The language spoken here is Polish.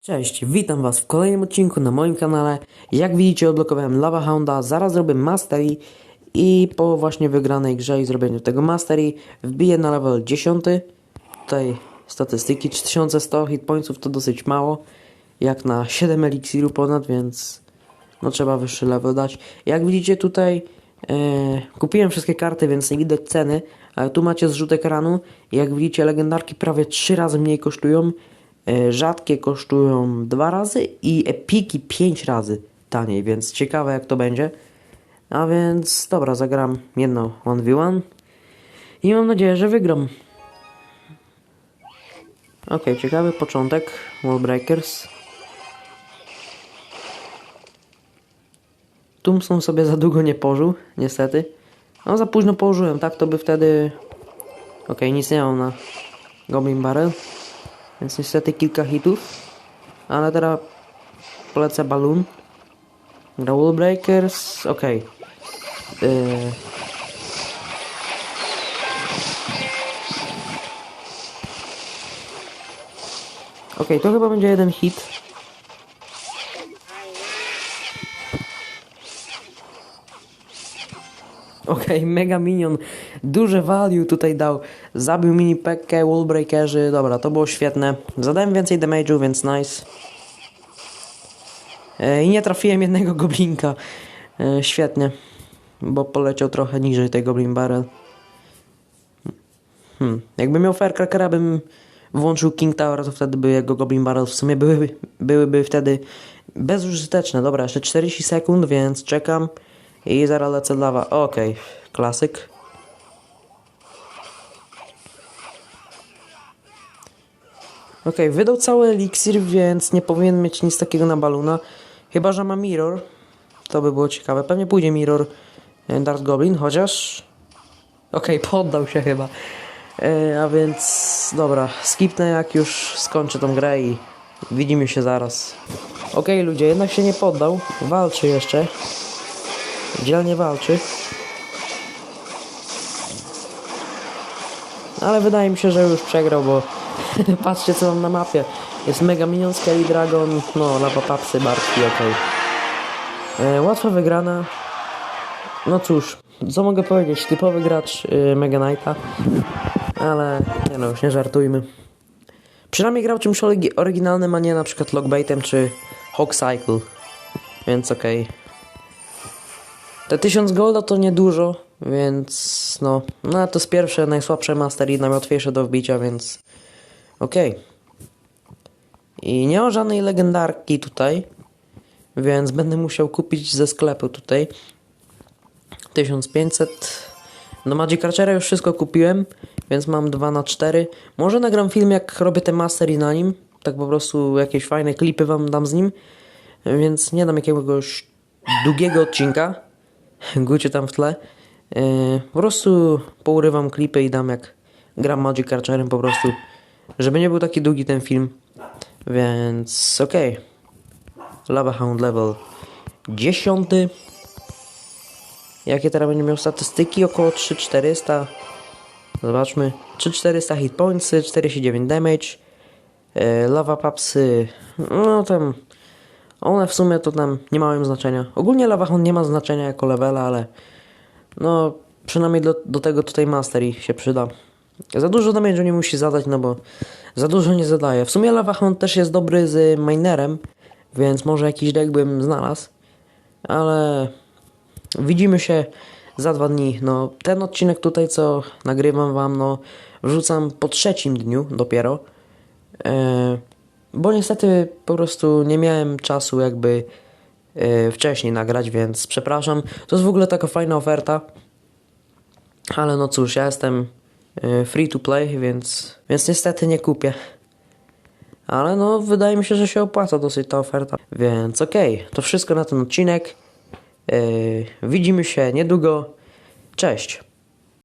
Cześć, witam was w kolejnym odcinku na moim kanale. Jak widzicie odblokowałem Lava Hounda, zaraz zrobię Mastery i po właśnie wygranej grze i zrobieniu tego Mastery wbiję na level 10. Tutaj statystyki 3100 hit pointsów to dosyć mało, jak na 7 eliksiru ponad, więc no trzeba wyższy level dać. Jak widzicie tutaj kupiłem wszystkie karty, więc nie widać ceny, ale tu macie zrzut ekranu. Jak widzicie legendarki prawie 3 razy mniej kosztują. E, Rzadkie kosztują dwa razy i epiki pięć razy taniej, więc ciekawe jak to będzie. A więc dobra, zagram jedno 1v1 i mam nadzieję, że wygram. Ok, ciekawy początek. Wallbreakers. Thompson sobie za długo nie pożył, niestety. No za późno położyłem, tak to by wtedy... Ok, nic nie mam na Goblin Barrel. Więc niestety kilka hitów. Ale teraz polecę Balloon. Gra Wallbreakers. Ok. Yy. Ok, to chyba będzie jeden hit. Okej, Mega Minion duże value tutaj dał. Zabił mini pekkę, wallbreakerzy. Dobra, to było świetne. Zadałem więcej damage'u, więc nice. E, I nie trafiłem jednego goblinka. E, świetnie. Bo poleciał trochę niżej tej goblin barrel. Hmm. Jakbym miał Firecrackera, bym włączył King Tower, to wtedy by jego Goblin Barrel w sumie byłyby, byłyby wtedy bezużyteczne. Dobra, jeszcze 40 sekund, więc czekam i zaraz lecę dla was. Okej, klasyk. Okej, wydał cały eliksir, więc nie powinien mieć nic takiego na baluna. Chyba, że ma mirror. To by było ciekawe. Pewnie pójdzie mirror e, Dark Goblin, chociaż... Okej, poddał się chyba. E, a więc dobra, skipnę jak już skończę tą grę i widzimy się zaraz. Okej ludzie, jednak się nie poddał, walczy jeszcze. Dzielnie walczy. Ale wydaje mi się, że już przegrał, bo patrzcie co mam na mapie. Jest Mega Minion, Skelly Dragon, no Lava Papsy, Bartki, okej. E, Łatwa wygrana. No cóż, co mogę powiedzieć? Typowy gracz y, Mega Knighta. Ale nie no, już nie żartujmy. Przynajmniej grał czymś orygi- oryginalnym, a nie na przykład Logbaitem czy Hawk Cycle. Więc okej. Te 1000 golda to niedużo, więc no, no to jest pierwsze, najsłabsze master i najłatwiejsze do wbicia, więc okej. I nie ma żadnej legendarki tutaj, więc będę musiał kupić ze sklepu tutaj 1500 do Magic Archera już wszystko kupiłem, więc mam 2 na 4 Może nagram film jak robię te mastery na nim, tak po prostu jakieś fajne klipy wam dam z nim, więc nie dam jakiegoś długiego odcinka, gucie tam w tle. Yy, po prostu pourywam klipy i dam jak gram Magic Archerem po prostu, żeby nie był taki długi ten film. Więc okej. Lava Hound level 10. Jakie teraz będzie miał statystyki? Około 3400. Zobaczmy. 3400 hit pointsy, 49 damage. E, lava papsy. No tam. One w sumie to tam nie mają znaczenia. Ogólnie Lava Hound nie ma znaczenia jako levela, ale no przynajmniej do, do tego tutaj Mastery się przyda. Za dużo damage'u nie musi zadać, no bo za dużo nie zadaje. W sumie Lava Hound też jest dobry z minerem, więc może jakiś deck bym znalazł. Ale Widzimy się za dwa dni. No, ten odcinek tutaj, co nagrywam wam, no, wrzucam po trzecim dniu dopiero. E, bo niestety po prostu nie miałem czasu jakby e, wcześniej nagrać, więc przepraszam. To jest w ogóle taka fajna oferta. Ale no cóż, ja jestem e, free to play, więc, więc niestety nie kupię. Ale no, wydaje mi się, że się opłaca dosyć ta oferta. Więc okej, to wszystko na ten odcinek. Yy, widzimy się niedługo. Cześć.